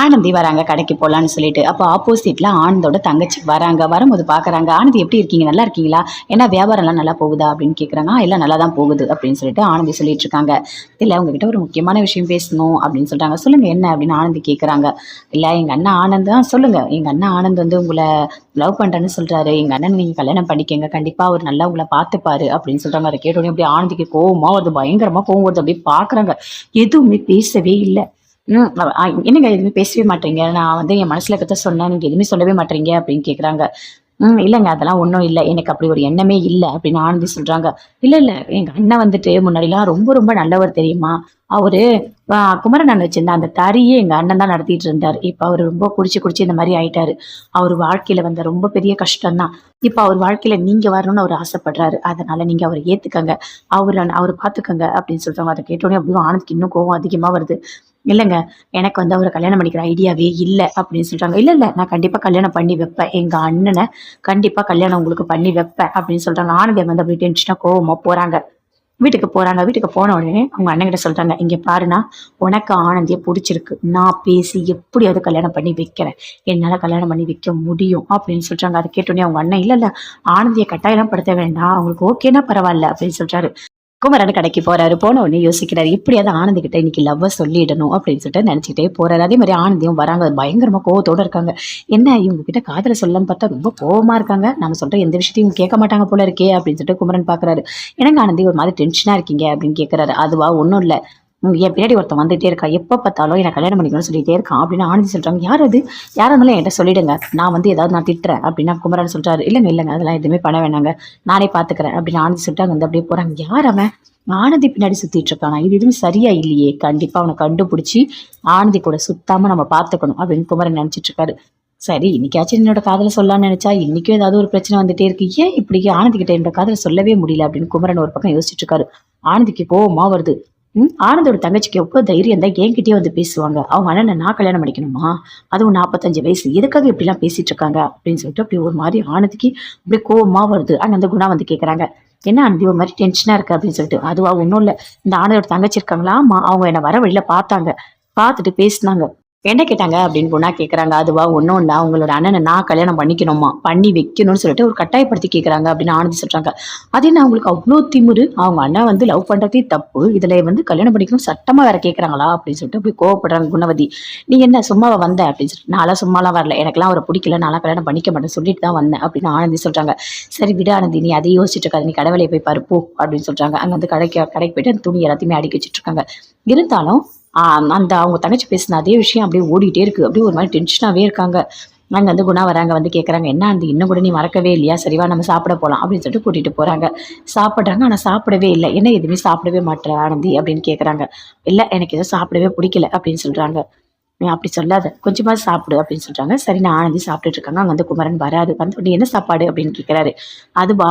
ஆனந்தி வராங்க கடைக்கு போகலான்னு சொல்லிட்டு. அப்போ ஆப்போசிட்ல ஆனந்தோட தங்கச்சி வராங்க. வரும்போது பார்க்கறாங்க ஆனந்தி எப்படி இருக்கீங்க? நல்லா இருக்கீங்களா? ஏன்னா வியாபாரம்லாம் நல்லா போகுதா? அப்படின்னு கேட்குறாங்க எல்லாம் நல்லா தான் போகுது அப்படின்னு சொல்லிட்டு ஆனந்தி சொல்லிட்டு இருக்காங்க. இல்லை உங்ககிட்ட ஒரு முக்கியமான விஷயம் பேசணும் அப்படின்னு சொல்றாங்க. சொல்லுங்க என்ன? அப்படின்னு ஆனந்தி கேட்குறாங்க இல்லை எங்க அண்ணன் ஆனந்த் தான் சொல்லுங்க. எங்க அண்ணன் ஆனந்த் வந்து உங்களை லவ் பண்றேன்னு சொல்றாரு. எங்க அண்ணன் நீங்க கல்யாணம் பண்ணிக்கங்க. கண்டிப்பா அவர் நல்லா உங்களை பார்த்துப்பாரு அப்படின்னு சொல்றாங்க அதை கேட்டோடனே அப்படியே ஆனந்திக்கு கோவமா வருது. பயங்கரமா கோவம் வருது. அப்படியே பாக்குறாங்க. எதுவுமே பேசவே இல்லை. என்னங்க எதுவுமே பேசவே மாட்டீங்க? நான் வந்து என் மனசுல கிட்ட சொன்னேன் நீங்க எதுவுமே சொல்லவே மாட்டீங்க அப்படின்னு கேக்குறாங்க. ம் இல்லைங்க அதெல்லாம் ஒன்றும் இல்லை. எனக்கு அப்படி ஒரு எண்ணமே இல்லை அப்படின்னு ஆனந்தி சொல்கிறாங்க இல்லை இல்லை எங்கள் அண்ணன் வந்துட்டு முன்னாடிலாம் ரொம்ப ரொம்ப நல்லவர் தெரியுமா? அவரு குமரன் அண்ணன் வச்சிருந்த அந்த தறியே எங்க அண்ணன் தான் நடத்திட்டு இருந்தார். இப்ப அவர் ரொம்ப குடிச்சு குடிச்சு இந்த மாதிரி ஆயிட்டாரு. அவர் வாழ்க்கையில வந்த ரொம்ப பெரிய கஷ்டம் தான் இப்ப அவர் வாழ்க்கையில நீங்க வரணும்னு அவர் ஆசைப்படுறாரு. அதனால நீங்க அவரை ஏத்துக்கங்க. அவர் அவர் பாத்துக்கங்க அப்படின்னு சொல்கிறாங்க அதை கேட்டோடனே அப்படியே ஆனந்த்க்கு இன்னும் கோவம் அதிகமா வருது. இல்லைங்க எனக்கு வந்து அவரை கல்யாணம் பண்ணிக்கிற ஐடியாவே இல்லை அப்படின்னு சொல்றாங்க. இல்லை இல்லை நான் கண்டிப்பாக கல்யாணம் பண்ணி வைப்பேன். எங்கள் அண்ணனை கண்டிப்பாக கல்யாணம் உங்களுக்கு பண்ணி வைப்பேன் அப்படின்னு சொல்றாங்க. ஆனந்தி வந்து அப்படி டென்ஷனாக கோவமாக போகிறாங்க வீட்டுக்கு போறாங்க. வீட்டுக்கு போன உடனே அவங்க அண்ணன் கிட்ட சொல்றாங்க இங்க உனக்கு ஆனந்தியை பிடிச்சிருக்கு. நான் பேசி எப்படியாவது கல்யாணம் பண்ணி வைக்கிறேன். என்னால கல்யாணம் பண்ணி வைக்க முடியும். அப்படின்னு சொல்றாங்க. அதை கேட்டோடனே அவங்க அண்ணன் இல்ல இல்லை ஆனந்தியை கட்டாயம் படுத்த வேண்டாம். அவங்களுக்கு ஓகேனா பரவாயில்ல. அப்படின்னு சொல்றாரு. குமரன் கடைக்கு போறாரு. போன உடனே யோசிக்கிறாரு இப்படியாவது ஆனந்திக்கிட்ட இன்னைக்கு லவ்வை சொல்லிடணும் அப்படின்னு சொல்லிட்டு நினைச்சிட்டே போறாரு. அதே மாதிரி ஆனந்தியும் வராங்க. பயங்கரமா கோவத்தோட இருக்காங்க. என்ன இவங்க கிட்ட காதல சொல்லலாம்னு பார்த்தா ரொம்ப கோவமா இருக்காங்க. நம்ம சொல்ற எந்த விஷயத்தையும் கேட்க மாட்டாங்க போல இருக்கே அப்படின்னு சொல்லிட்டு குமரன் பாக்குறாரு. எனக்கு ஆனந்தி ஒரு மாதிரி டென்ஷனா இருக்கீங்க? அப்படின்னு கேக்குறாரு. அதுவா ஒன்றும் இல்லை. என் பின்னாடி ஒருத்தன் வந்துகிட்டே இருக்கா. எப்போ பார்த்தாலும் என்னை கல்யாணம் பண்ணிக்கணும்னு சொல்லிட்டே இருக்கான் அப்படின்னு ஆனந்தி சொல்கிறாங்க யார் அது? யாரா இருந்தாலும் என்கிட்ட சொல்லிடுங்க. நான் வந்து ஏதாவது நான் திட்டுறேன் அப்படின்னா குமரன் சொல்கிறாரு இல்லைங்க இல்லைங்க அதெல்லாம் எதுவுமே பண்ண வேணாங்க. நானே பார்த்துக்கிறேன் அப்படின்னு ஆனந்தி சொல்லிட்டு அங்கே வந்து அப்படியே போகிறாங்க யார் அவன்? ஆனந்தி பின்னாடி சுற்றிட்டு இருக்கானா? இது எதுவும் சரியா இல்லையே. கண்டிப்பாக அவனை கண்டுபிடிச்சி ஆனந்தி கூட சுத்தாமல் நம்ம பார்த்துக்கணும் அப்படின்னு குமரன் நினச்சிட்டு இருக்காரு. சரி இன்னைக்காச்சும் என்னோட காதலை சொல்லலாம்னு நினச்சா இன்னைக்கும் ஏதாவது ஒரு பிரச்சனை வந்துட்டே இருக்கு. ஏன் இப்படி ஆனந்திக்கிட்ட என்னோட காதலை சொல்லவே முடியல அப்படின்னு குமரன் ஒரு பக்கம் யோசிச்சுட்டு இருக்காரு. ஆனந்திக்கு கோவமா வருது. ஆனந்தோட தங்கச்சிக்கு எவ்வளோ தைரியம் தான் என்கிட்டயே வந்து பேசுவாங்க. அவங்க அண்ணனை நான் கல்யாணம் பண்ணிக்கணுமா? அதுவும் நாற்பத்தஞ்சு வயசு. எதுக்காக இப்படிலாம் பேசிட்டு இருக்காங்க? அப்படின்னு சொல்லிட்டு அப்படி ஒரு மாதிரி ஆனந்திக்கு அப்படியே கோபமாக வருது. ஆனால் அந்த குணா வந்து கேட்குறாங்க என்ன ஆனந்தி ஒரு மாதிரி டென்ஷனாக இருக்கு? அப்படின்னு சொல்லிட்டு. அதுவா ஒன்றும் இல்லை. இந்த ஆனந்தோட தங்கச்சி இருக்காங்களா அவங்க என்னை வர வழியில பார்த்தாங்க. பார்த்துட்டு பேசினாங்க. என்ன கேட்டாங்க அப்படின்னு பொண்ணா கேட்குறாங்க அதுவா ஒன்றும் இல்லை. அவங்களோட அண்ணனை நான் கல்யாணம் பண்ணிக்கணுமா? பண்ணி வைக்கணும்னு சொல்லிட்டு ஒரு கட்டாயப்படுத்தி கேட்குறாங்க அப்படின்னு ஆனந்தி சொல்கிறாங்க அது என்ன அவங்களுக்கு அவ்வளோ திமுரு? அவங்க அண்ணன் வந்து லவ் பண்ணுறதே தப்பு. இதில் வந்து கல்யாணம் பண்ணிக்கணும் சட்டமாக வேற கேட்குறாங்களா அப்படின்னு சொல்லிட்டு போய் கோவப்படுறாங்க குணவதி. நீ என்ன சும்மாவை வந்த? அப்படின்னு சொல்லிட்டு நான்லாம் சும்மாலாம் வரல. எனக்கெல்லாம் அவரை பிடிக்கல. நான்லாம் கல்யாணம் பண்ணிக்க மாட்டேன் சொல்லிட்டு தான் வந்தேன். அப்படின்னு ஆனந்தி சொல்கிறாங்க சரி விட ஆனந்தி. நீ அதை யோசிச்சுட்டு இருக்காது. நீ கடவுளை போய் பாரு. போ. அப்படின்னு சொல்கிறாங்க அங்கே வந்து கடைக்கு கடைக்கு போயிட்டு அந்த துணி எல்லாத்தையுமே அடுக்கி வச்சுட்டு இருக்காங்க. இருந்தாலும் அந்த அவங்க தங்கச்சி பேசின அதே விஷயம் அப்படியே ஓடிட்டே இருக்கு. அப்படியே ஒரு மாதிரி டென்ஷனாகவே இருக்காங்க. அங்கே வந்து குணா வராங்க வந்து கேட்குறாங்க என்ன அந்த இன்னும் கூட நீ மறக்கவே இல்லையா? சரிவா நம்ம சாப்பிட போகலாம் அப்படின்னு சொல்லிட்டு கூட்டிகிட்டு போகிறாங்க சாப்பிட்றாங்க ஆனால் சாப்பிடவே இல்லை. என்ன எதுவுமே சாப்பிடவே மாட்டேற ஆனந்தி? அப்படின்னு கேட்குறாங்க இல்லை எனக்கு எதுவும் சாப்பிடவே பிடிக்கல அப்படின்னு சொல்கிறாங்க நீ அப்படி சொல்லாத கொஞ்சமாக சாப்பிடு அப்படின்னு சொல்கிறாங்க சரி நான் ஆனந்தி சாப்பிட்டுட்டு இருக்காங்க அங்கே வந்து குமரன் வராது வந்து உடனே என்ன சாப்பாடு? அப்படின்னு கேட்குறாரு அதுவா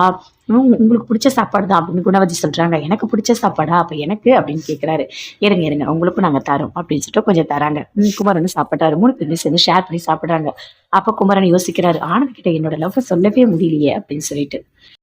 உங்களுக்கு பிடிச்ச சாப்பாடு தான் அப்படின்னு குணவதி சொல்றாங்க. எனக்கு பிடிச்ச சாப்பாடா? அப்ப எனக்கு அப்படின்னு கேட்குறாரு இருங்க இருங்க. உங்களுக்கும் நாங்க தரோம் அப்படின்னு சொல்லிட்டு கொஞ்சம் தராங்க. குமரன் சாப்பிட்டாரு. மூணு பேருமே சேர்ந்து ஷேர் பண்ணி சாப்பிட்றாங்க. அப்ப குமரன் யோசிக்கிறாரு ஆனந்த் கிட்ட என்னோட லவ் சொல்லவே முடியலையே அப்படின்னு சொல்லிட்டு.